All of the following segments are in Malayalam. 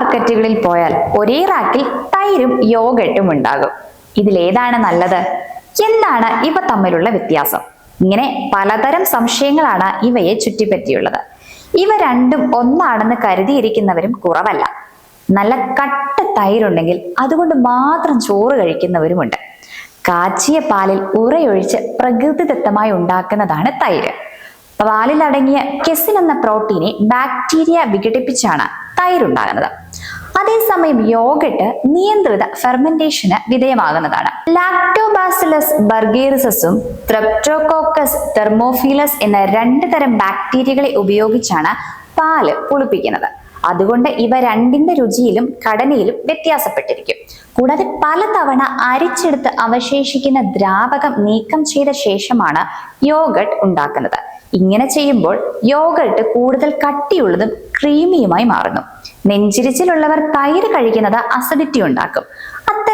മാർക്കറ്റുകളിൽ പോയാൽ ഒരേ റാക്കിൽ തൈരും യോഗട്ടും ഉണ്ടാകും. ഇതിലേതാണ് നല്ലത്? എന്താണ് ഇവ തമ്മിലുള്ള വ്യത്യാസം? ഇങ്ങനെ പലതരം സംശയങ്ങളാണ് ഇവയെ ചുറ്റിപ്പറ്റിയുള്ളത്. ഇവ രണ്ടും ഒന്നാണെന്ന് കരുതിയിരിക്കുന്നവരും കുറവല്ല. നല്ല കട്ട തൈരുണ്ടെങ്കിൽ അതുകൊണ്ട് മാത്രം ചോറ് കഴിക്കുന്നവരുമുണ്ട്. കാച്ചിയ പാലിൽ ഉറയൊഴിച്ച് പ്രകൃതിദത്തമായി ഉണ്ടാക്കുന്നതാണ് തൈര്. പാലിൽ അടങ്ങിയ കെസിൻ എന്ന പ്രോട്ടീനെ ബാക്ടീരിയ വിഘടിപ്പിച്ചാണ് തൈരുണ്ടാകുന്നത്. അതേസമയം യോഗട്ട് നിയന്ത്രിത ഫെർമെന്റേഷന് വിധേയമാകുന്നതാണ്. ലാക്ടോബാസിലസ് ബർഗേറിസസും ത്രപ്റ്റോകോക്കസ് തെർമോഫീലസ് എന്ന രണ്ട് തരം ബാക്ടീരിയകളെ ഉപയോഗിച്ചാണ് പാൽ പുളിപ്പിക്കുന്നത്. അതുകൊണ്ട് ഇവ രണ്ടിന്റെ രുചിയിലും ഘടനയിലും വ്യത്യാസപ്പെട്ടിരിക്കും. കൂടാതെ പലതവണ അരിച്ചെടുത്ത് അവശേഷിക്കുന്ന ദ്രാവകം നീക്കം ചെയ്ത ശേഷമാണ് യോഗട്ട് ഉണ്ടാക്കുന്നത്. ഇങ്ങനെ ചെയ്യുമ്പോൾ യോഗട്ട് കൂടുതൽ കട്ടിയുള്ളതും ക്രീമിയുമായി മാറുന്നു. നെഞ്ചിരിച്ചിലുള്ളവർ തൈര് കഴിക്കുന്നത് അസിഡിറ്റി ഉണ്ടാക്കും.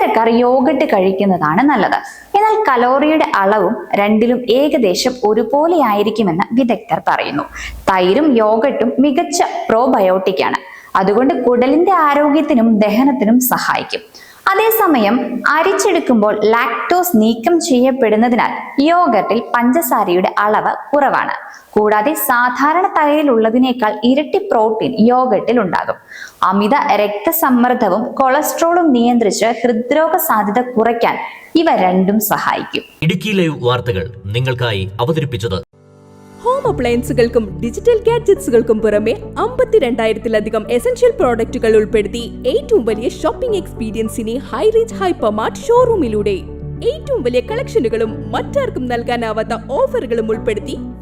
അത്തരക്കാർ യോഗട്ട് കഴിക്കുന്നതാണ് നല്ലത്. എന്നാൽ കലോറിയുടെ അളവും രണ്ടിലും ഏകദേശം ഒരുപോലെ ആയിരിക്കുമെന്ന് വിദഗ്ധർ പറയുന്നു. തൈരും യോഗട്ടും മികച്ച പ്രോബയോട്ടിക് ആണ്. അതുകൊണ്ട് കുടലിന്റെ ആരോഗ്യത്തിനും ദഹനത്തിനും സഹായിക്കും. അതേസമയം അരിച്ചെടുക്കുമ്പോൾ ലാക്ടോസ് നീക്കം ചെയ്യപ്പെടുന്നതിനാൽ യോഗട്ടിൽ പഞ്ചസാരയുടെ അളവ് കുറവാണ്. കൂടാതെ സാധാരണ തൈരിലുള്ളതിനേക്കാൾ ഇരട്ടി പ്രോട്ടീൻ യോഗട്ടിൽ ഉണ്ടാകും. അമിത രക്തസമ്മർദ്ദവും കൊളസ്ട്രോളും നിയന്ത്രിച്ച് ഹൃദ്രോഗ സാധ്യത കുറയ്ക്കാൻ ഇവ രണ്ടും സഹായിക്കും. ഇടുക്കി ലൈവ് വാർത്തകൾ നിങ്ങൾക്കായി അവതരിപ്പിച്ചത് ഹോം അപ്ലയൻസുകൾക്കും ഡിജിറ്റൽ ഗാഡ്ജറ്റ്സുകൾക്കും പുറമെ അമ്പത്തിരണ്ടായിരത്തിലധികം എസൻഷ്യൽ പ്രോഡക്റ്റുകൾ ഉൾപ്പെടുത്തി ഏറ്റവും വലിയ ഷോപ്പിംഗ് എക്സ്പീരിയൻസിനെ ഹൈ റീച്ച് ഹൈപ്പർ മാർട്ട് ഷോറൂമിലൂടെ ഏറ്റവും വലിയ കളക്ഷനുകളും മറ്റാർക്കും നൽകാനാവാത്ത ഓഫറുകളും ഉൾപ്പെടുത്തി